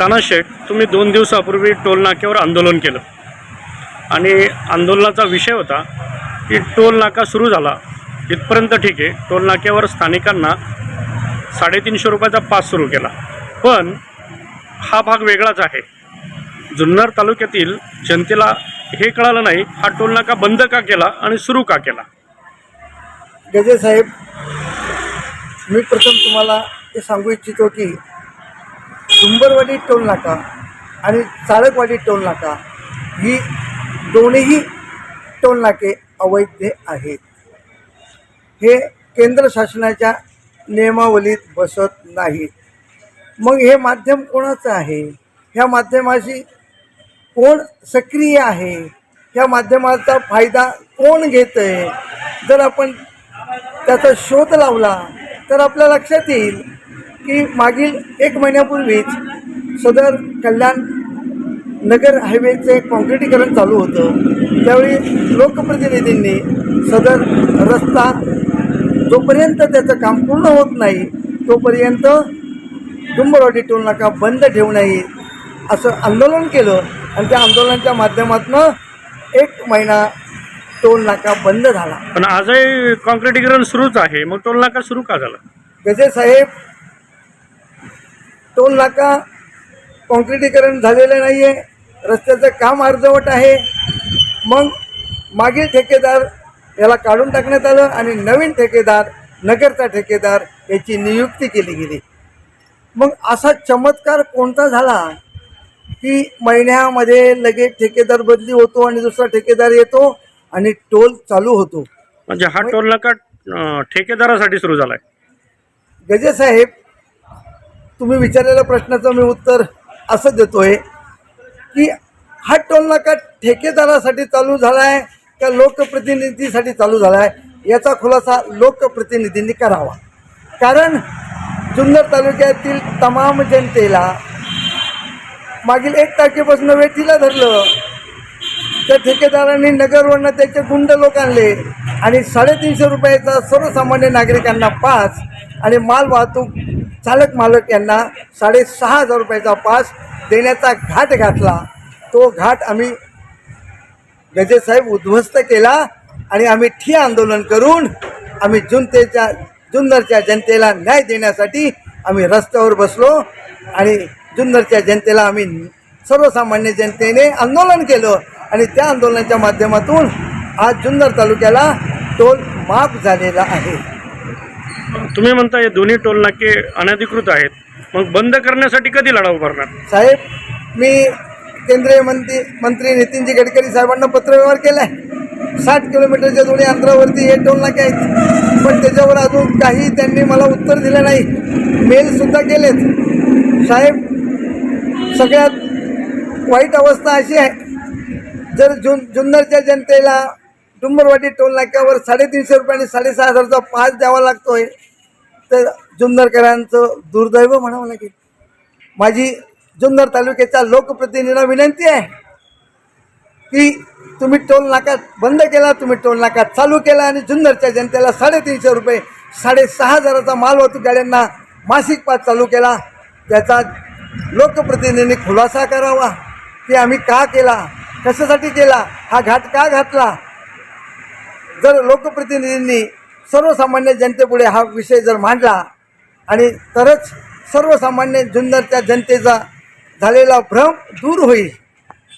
तानाशेठ तुम्ही दोन दिवसापूर्वी टोल नाक्यावर आंदोलन केलं. आणि आंदोलनाचा विषय होता की टोल नाका सुरू झाला. इथपर्यंत ठीक आहे टोल नाक्यावर स्थानिकांना साडेतीनशे रुपयाचा पास सुरू केला. पण हा भाग वेगळाच आहे. जुन्नर तालुक्यातील जनतेला हे कळालं नाही हा टोल नाका बंद का केला आणि सुरू का केला? गजे साहेब मी प्रथम तुम्हाला हे सांगू इच्छितो की डुंबरवाडी टोल नाका आणि चाळकवाडी टोल नाका ही दोन्हीही टोल नाके अवैध आहेत. हे केंद्र शासनाच्या नियमावलीत बसत नाहीत मग हे माध्यम कोणाचं आहे? ह्या माध्यमाशी कोण सक्रिय आहे? ह्या माध्यमाचा फायदा कोण घेत आहे जर आपण त्याचा शोध लावला तर आपल्या लक्षात येईल की मागील एक महिन्यापूर्वीच सदर कल्याण नगर हायवेचे कॉन्क्रिटीकरण चालू होतं. त्यावेळी लोकप्रतिनिधींनी सदर रस्ता जोपर्यंत त्याचं काम पूर्ण होत नाही तोपर्यंत डुंबरवाडी टोल नाका बंद ठेवू नये असं आंदोलन केलं आणि त्या आंदोलनाच्या माध्यमातून एक महिना टोल नाका बंद झाला. पण आजही कॉन्क्रिटीकरण सुरूच आहे. मग टोल नाका सुरू का झाला? गजे साहेब टोल नाका कॉन्क्रिटीकरण झालेलं नाही आहे रस्त्याचं काम अर्धवट आहे. मग मागील ठेकेदार याला काढून टाकण्यात आलं आणि नवीन ठेकेदार नगरचा ठेकेदार याची नियुक्ती केली गेली. मग असा चमत्कार कोणता झाला की महिन्यामध्ये लगेच ठेकेदार बदली होतो आणि दुसरा ठेकेदार येतो आणि टोल चालू होतो? म्हणजे हा टोल नाका ठेकेदारासाठी सुरू झाला आहे गजे साहेब तुम्ही विचारलेल्या प्रश्नाचं मी उत्तर असं देतोय की हा टोल नाका ठेकेदारासाठी चालू झाला आहे का लोकप्रतिनिधीसाठी चालू झाला आहे याचा खुलासा लोकप्रतिनिधींनी करावा. कारण जुन्नर तालुक्यातील तमाम जनतेला मागील एक तारखेपासून वेठीला धरलं. त्या ठेकेदारांनी नगरवरनं त्याचे गुंड लोक आणले आणि साडेतीनशे रुपयाचा सर्वसामान्य नागरिकांना पास आणि माल वाहतूक चालक मालक यांना साडेसहा हजार रुपयाचा पास देण्याचा घाट घातला. तो घाट आम्ही गजेसाहेब उद्ध्वस्त केला आणि आम्ही ठिय आंदोलन करून आम्ही जुनतेच्या जुन्नरच्या जनतेला न्याय देण्यासाठी आम्ही रस्त्यावर बसलो आणि जुन्नरच्या जनतेला आम्ही सर्वसामान्य जनतेने आंदोलन केलं आणि त्या आंदोलनाच्या माध्यमातून आज जुन्नर तालुक्याला टोल माफ झालेला आहे. तुम्ही म्हणता हे दोन्ही टोल नाके अनधिकृत आहेत. मग बंद करण्यासाठी कधी लढा उभारणार साहेब मी केंद्रीय मंत्री मंत्री नितीनजी गडकरी साहेबांना पत्रव्यवहार केला आहे साठ किलोमीटरच्या दोन्ही अंतरावरती हे टोल नाके आहेत. पण त्याच्यावर अजून काही त्यांनी मला उत्तर दिलं नाही. मेलसुद्धा केलेत. साहेब सगळ्यात वाईट अवस्था अशी आहे. जर जुन जुन्नरच्या जनतेला डुंबरवाडी टोल नाक्यावर साडेतीनशे रुपये आणि साडेसहा हजारचा पास द्यावा लागतोय. तर जुन्नरकरांचं दुर्दैव म्हणावं लागेल. माझी जुन्नर तालुक्याच्या लोकप्रतिनिधींना विनंती आहे की तुम्ही टोल नाका बंद केला तुम्ही टोल नाका चालू केला आणि जुन्नरच्या जनतेला साडेतीनशे रुपये साडेसहा हजाराचा मालवाहतूक गाड्यांना मासिक पास चालू केला. त्याचा लोकप्रतिनिधींनी खुलासा करावा. की आम्ही का केला? कशासाठी केला? हा घाट का घातला? जर लोकप्रतिनिधींनी सर्वसामान्य जनतेपुढे हा विषय जर मांडला आणि तरच सर्वसामान्य जुन्नरच्या जनतेचा झालेला भ्रम दूर होईल.